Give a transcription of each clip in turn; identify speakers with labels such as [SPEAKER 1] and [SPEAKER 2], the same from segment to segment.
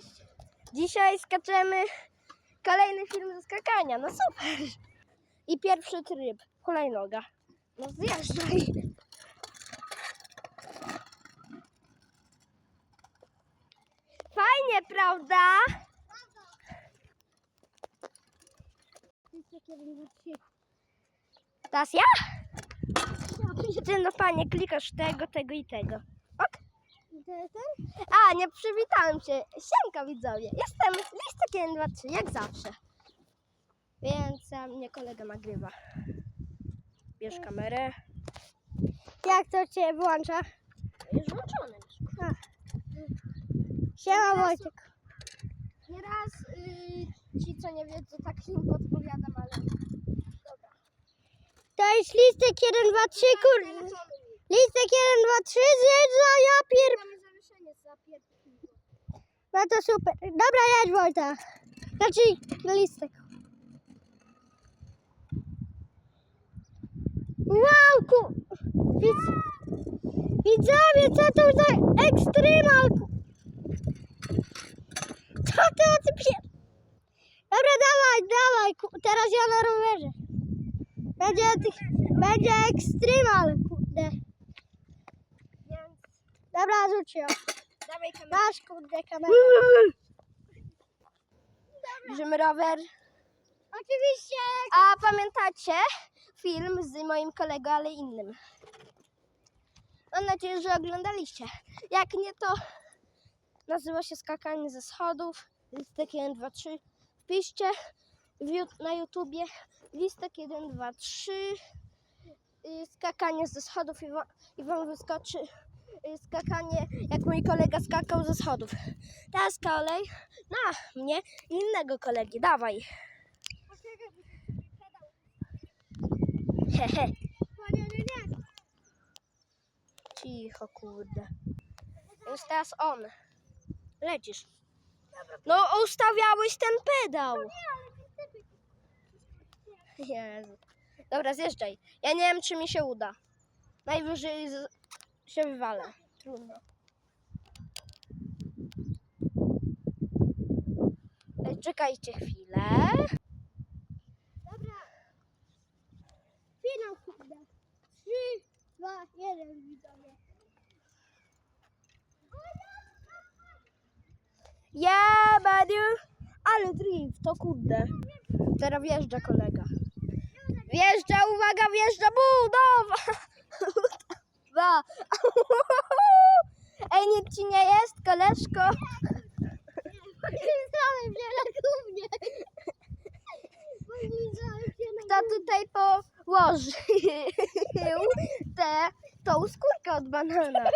[SPEAKER 1] Cześć!
[SPEAKER 2] Dzisiaj skaczemy kolejny film ze skakania. No super! I pierwszy tryb. Hulajnoga. No zjeżdżaj. Fajnie, prawda? Teraz ja? Ty no panie, klikasz tego, tego i tego. A, nie przywitałem się. Siemka widzowie. Jestem Listek 1, 2, 3, jak zawsze. Więc a, mnie kolega nagrywa. Bierz kamerę.
[SPEAKER 1] Jak to cię włącza?
[SPEAKER 2] Już włączony.
[SPEAKER 1] Siema Teraz- Wojtek.
[SPEAKER 2] Nieraz y, ci, co nie wiedzą, tak im podpowiadam, ale... Dobra.
[SPEAKER 1] To jest listek 1, 2, 3, kur... Listek 1, 2, 3, zjeżdża, ja pier... No to super. Dobra, jedź Wojta. Znaczy, no listek. Wow, ku... Widz... Widzowie, co to za ekstremal? Co ty o tym się... Dobra, dawaj, dawaj, ku... teraz ja na rowerze. Będzie, tych...
[SPEAKER 2] będzie
[SPEAKER 1] ekstremal, kurde. Dobra, rzuć ją.
[SPEAKER 2] Dawaj kamerę. Masz,
[SPEAKER 1] kurde, kamerę.
[SPEAKER 2] Bierzemy rower.
[SPEAKER 1] Oczywiście. A
[SPEAKER 2] pamiętacie film z moim kolegą, ale innym? Mam nadzieję, że oglądaliście. Jak nie, to nazywa się skakanie ze schodów. Listek 1, 2, 3. Wpiszcie na YouTubie listek 1, 2, 3. y, Skakanie ze schodów i, wa- i wam wyskoczy skakanie, jak mój kolega skakał ze schodów. Teraz kolej na mnie i innego kolegi. Dawaj. Hehe. Cicho, kurde.
[SPEAKER 1] Jest
[SPEAKER 2] teraz on. Lecisz. No, ustawiałeś ten pedał. Jezu. Dobra, zjeżdżaj. Ja nie wiem, czy mi się uda. Najwyżej. Się wywalę. Trudno. Czekajcie chwilę.
[SPEAKER 1] Dobra. Finał, kurde. Trzy, dwa, jeden, widzowie.
[SPEAKER 2] Ja, Badiu. Ale drift, to kurde. Teraz wjeżdża kolega.
[SPEAKER 1] Wjeżdża,
[SPEAKER 2] uwaga, wjeżdża budowa. Budowa. Ej, nic ci nie jest, koleżko?
[SPEAKER 1] Podlizałem się na gównie. Podlizałem się na Kto
[SPEAKER 2] tutaj położył tę tą skórkę od banana?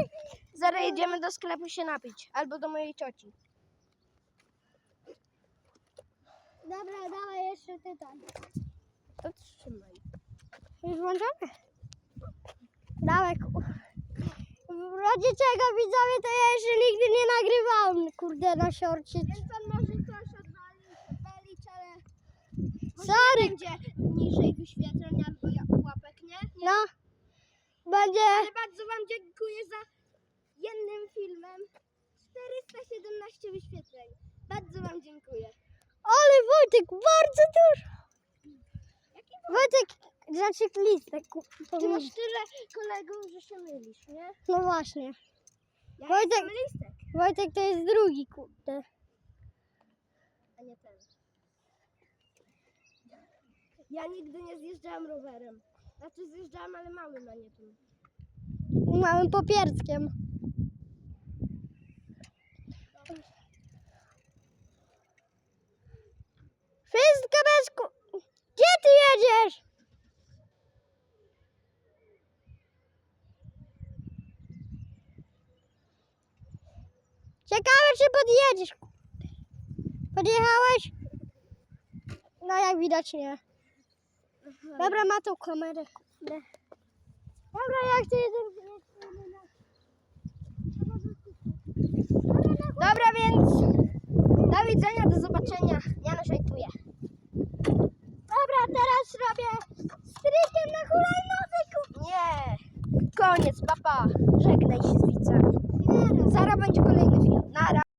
[SPEAKER 2] Zaraz jedziemy do sklepu się napić. Albo do mojej cioci.
[SPEAKER 1] Dobra, dawaj jeszcze ty tam.
[SPEAKER 2] To trzymaj.
[SPEAKER 1] Już włączamy? Dawaj, ku... W razie czego widzowie, to ja jeszcze nigdy nie nagrywałem, kurde, na siorcie.
[SPEAKER 2] Więc on może coś odwalić, odwalić ale Sorry, będzie niżej wyświetleń albo ja- łapek, nie?
[SPEAKER 1] no. Będzie... Ale
[SPEAKER 2] bardzo Wam dziękuję za jednym filmem 417 wyświetleń. Bardzo Wam dziękuję.
[SPEAKER 1] Ale Wojtek, bardzo dużo. Wojtek, znaczy listek. Ty masz
[SPEAKER 2] tyle kolegów, że się mylisz, nie?
[SPEAKER 1] No właśnie.
[SPEAKER 2] Ja Wojtek- listek,
[SPEAKER 1] Wojtek to jest drugi, kurde.
[SPEAKER 2] a nie ten. Ja nigdy nie zjeżdżałem rowerem. Znaczy zjeżdżałem, ale małym, a nie tym.
[SPEAKER 1] Małym popierskiem. Ciekawe, czy podjedziesz. Podjechałeś? No, jak widać, nie.
[SPEAKER 2] Dobra,
[SPEAKER 1] ma tą kamerę. Dobra, jak ty jedziesz? Dobra,
[SPEAKER 2] więc do widzenia, do zobaczenia. Janusz hejtuje.
[SPEAKER 1] Dobra, teraz robię strykiem na hulajnozyku.
[SPEAKER 2] Nie, koniec, papa. Żegnaj się z widzami. Zaraz będzie kolejny film.